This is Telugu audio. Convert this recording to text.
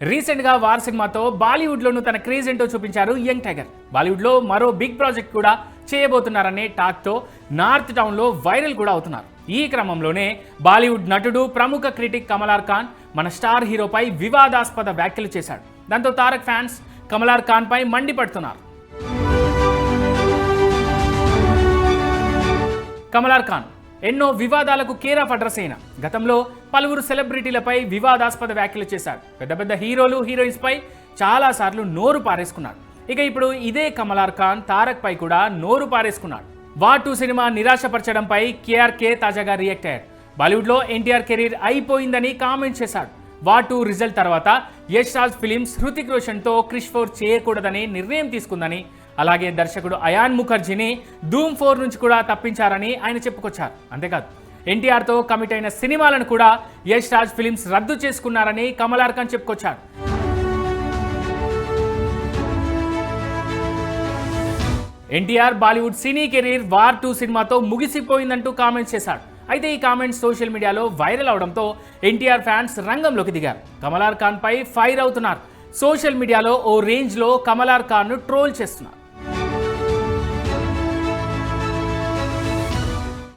రీసెంట్గా వార్ సినిమాతో బాలీవుడ్లోనూ తన క్రేజ్ ఏంటో చూపించారు యంగ్ టైగర్. బాలీవుడ్లో మరో బిగ్ ప్రాజెక్ట్ కూడా చేయబోతున్నారనే టాక్తో నార్త్ టౌన్లో వైరల్ కూడా అవుతున్నారు. ఈ క్రమంలోనే బాలీవుడ్ నటుడు ప్రముఖ క్రిటిక్ కమలార్ ఖాన్ మన స్టార్ హీరోపై వివాదాస్పద వ్యాఖ్యలు చేశాడు. దాంతో తారక్ ఫ్యాన్స్ కమలార్ ఖాన్పై మండిపడుతున్నారు. కమలార్ ఖాన్ ఎన్నో వివాదాలకు కేర్ ఆఫ్ అడ్రస్ అయిన గతంలో పలువురు సెలబ్రిటీలపై వివాదాస్పద వ్యాఖ్యలు చేశారు. పెద్ద పెద్ద హీరోలు హీరోయిన్స్ పై నోరు పారేసుకున్నాడు ఇక ఇప్పుడు ఇదే కమలార్ ఖాన్ తారక్ పై కూడా నోరు పారేసుకున్నాడు వా టూ సినిమా నిరాశపరచడంపై కేఆర్కే తాజాగా రియాక్ట్ అయ్యారు. బాలీవుడ్లో ఎన్టీఆర్ కెరీర్ అయిపోయిందని కామెంట్ చేశాడు వా టూ రిజల్ట్ తర్వాత యష్ రాజ్ ఫిలిమ్స్ హృతిక్ రోషన్తో క్రిష్ ఫోర్ చేయకూడదని నిర్ణయం తీసుకుందని అలాగే దర్శకుడు అయాన్ ముఖర్జీని ధూమ్ ఫోర్ నుంచి కూడా తప్పించారని ఆయన చెప్పుకొచ్చారు. అంతేకాదు ఎన్టీఆర్తో కమిట్ అయిన సినిమాలను కూడా యష్ రాజ్ ఫిలిమ్స్ రద్దు చేసుకున్నారని కమలార్ ఖాన్ చెప్పుకొచ్చారు. NTR Bollywood cine career war two సినిమాతో ముగిసిపోయిందంటూ కామెంట్స్ చేశాడు అయితే ఈ కామెంట్స్ సోషల్ మీడియాలో వైరల్ అవడంతో ఎన్టీఆర్ ఫ్యాన్స్ రంగంలోకి దిగారు. కమలార్ ఖాన్ పై ఫైర్ అవుతున్నారు. సోషల్ మీడియాలో ఓ రేంజ్లో కమలార్ ఖాన్ను ట్రోల్ చేస్తున్నారు.